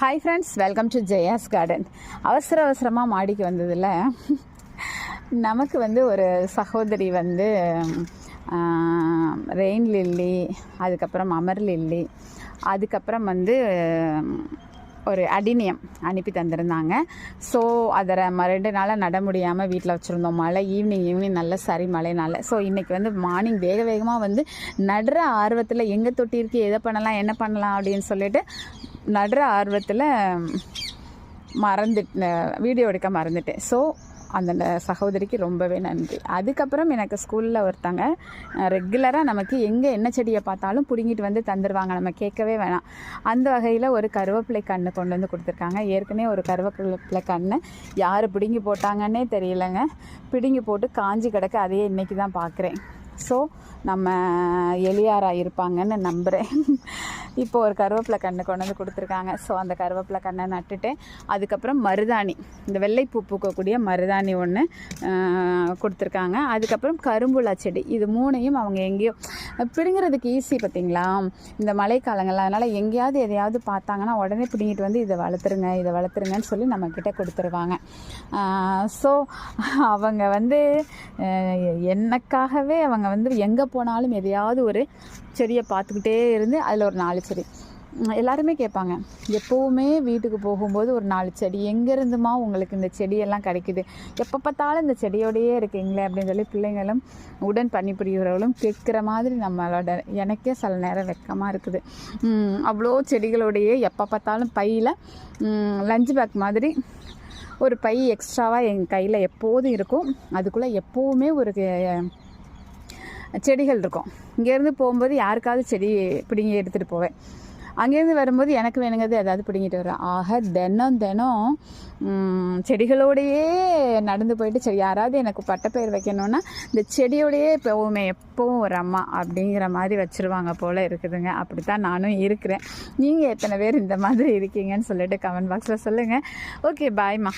Hi friends welcome to Jaya's garden அவசர அவசரமாக மாடிக்கு வந்ததில் நமக்கு வந்து ஒரு சகோதரி வந்து ரெயின் லில்லி அதுக்கப்புறம் அமர் லில்லி அதுக்கப்புறம் வந்து ஒரு அடினியம் அனுப்பி தந்திருந்தாங்க. ஸோ அதை ம ரெண்டு நாளாக நட முடியாமல் வீட்டில் வச்சுருந்தோம். மழை ஈவினிங் ஈவினிங் நல்ல சரி மழைனால. ஸோ இன்றைக்கி வந்து மார்னிங் வேக வேகமாக வந்து நடுற ஆர்வத்தில் எங்கே தொட்டி இருக்கு எதை பண்ணலாம் என்ன பண்ணலாம் அப்படின்னு சொல்லிட்டு நடுற ஆர்வத்தில் மறந்து வீடியோ எடுக்க மறந்துட்டேன். ஸோ அந்த சகோதரிக்கு ரொம்பவே நன்றி. அதுக்கப்புறம் எனக்கு ஸ்கூலில் ஒருத்தங்க ரெகுலராக நமக்கு எங்கே என்ன செடியை பார்த்தாலும் பிடுங்கிட்டு வந்து தந்துடுவாங்க நம்ம கேட்கவே வேணாம். அந்த வகையில் ஒரு கருவேப்பிலை கன்று கொண்டு வந்து கொடுத்துருக்காங்க. ஏற்கனவே ஒரு கருவேப்பிலை கன்று யார் பிடுங்கி போட்டாங்கன்னே தெரியலங்க. பிடுங்கி போட்டு காஞ்சி கிடக்க. அதையே இன்றைக்கி தான் பார்க்குறேன் ஸோ நம்ம எளியாரா இருப்பாங்கன்னு நம்புகிறேன் இப்போ ஒரு கருவேப்பிலை கன்று கொண்டு வந்து கொடுத்துருக்காங்க. ஸோ அந்த கருவேப்பிலை கண்ணை நட்டுட்டேன் அதுக்கப்புறம் மருதாணி. இந்த வெள்ளைப்பூ பூக்கக்கூடிய மருதாணி ஒன்று கொடுத்துருக்காங்க. அதுக்கப்புறம் கரும்புலா செடி. இது மூணையும் அவங்க எங்கேயோ பிடுங்கிறதுக்கு ஈஸி பார்த்தீங்களா? இந்த மழைக்காலங்கள் அதனால் எங்கேயாவது எதையாவது பார்த்தாங்கன்னா உடனே பிடுங்கிட்டு வந்து இதை வளர்த்துருங்க இதை வளர்த்துருங்கன்னு சொல்லி நம்மக்கிட்ட கொடுத்துருவாங்க. ஸோ அவங்க வந்து எனக்காகவே அவங்க வந்து எங்கே போனாலும் எதையாவது ஒரு செடியை பார்த்துக்கிட்டே இருந்து அதில் ஒரு நாலு செடி. எல்லாருமே கேட்பாங்க. எப்போவுமே வீட்டுக்கு போகும்போது ஒரு நாலு செடி எங்கேருந்துமா உங்களுக்கு இந்த செடியெல்லாம் கிடைக்குது? எப்போ பார்த்தாலும் இந்த செடியோடையே இருக்கீங்களே? அப்படின்னு சொல்லி பிள்ளைங்களும் உடன் பணிபுரியவர்களும் கேட்குற மாதிரி நம்மளோட எனக்கே சில நேரம் வெக்கமாக இருக்குது. அவ்வளோ செடிகளோடையே எப்போ பார்த்தாலும் பையில் லஞ்ச் பேக் மாதிரி ஒரு பை எக்ஸ்ட்ராவாக என் கையில் எப்போதும் இருக்கும். அதுக்குள்ளே எப்போவுமே ஒரு செடிகள் இருக்கும். இங்கேருந்து போகும்போது யாருக்காவது செடி பிடிங்கி எடுத்துகிட்டு போவேன். அங்கேருந்து வரும்போது எனக்கு வேணுங்கிறது ஏதாவது பிடிங்கிட்டு வரேன் ஆக தினம் தினம் செடிகளோடையே நடந்து போயிட்டு சரி யாராவது எனக்கு பட்டப்பயிர் வைக்கணும்னா இந்த செடியோடையே எப்போவுமே எப்போவும் ஒரு அம்மா அப்படிங்கிற மாதிரி வச்சுருவாங்க போல் இருக்குதுங்க. அப்படி தான் நானும் இருக்கிறேன். நீங்கள் எத்தனை பேர் இந்த மாதிரி இருக்கீங்கன்னு சொல்லிட்டு கமெண்ட் பாக்ஸில் சொல்லுங்கள் ஓகே பாய்மா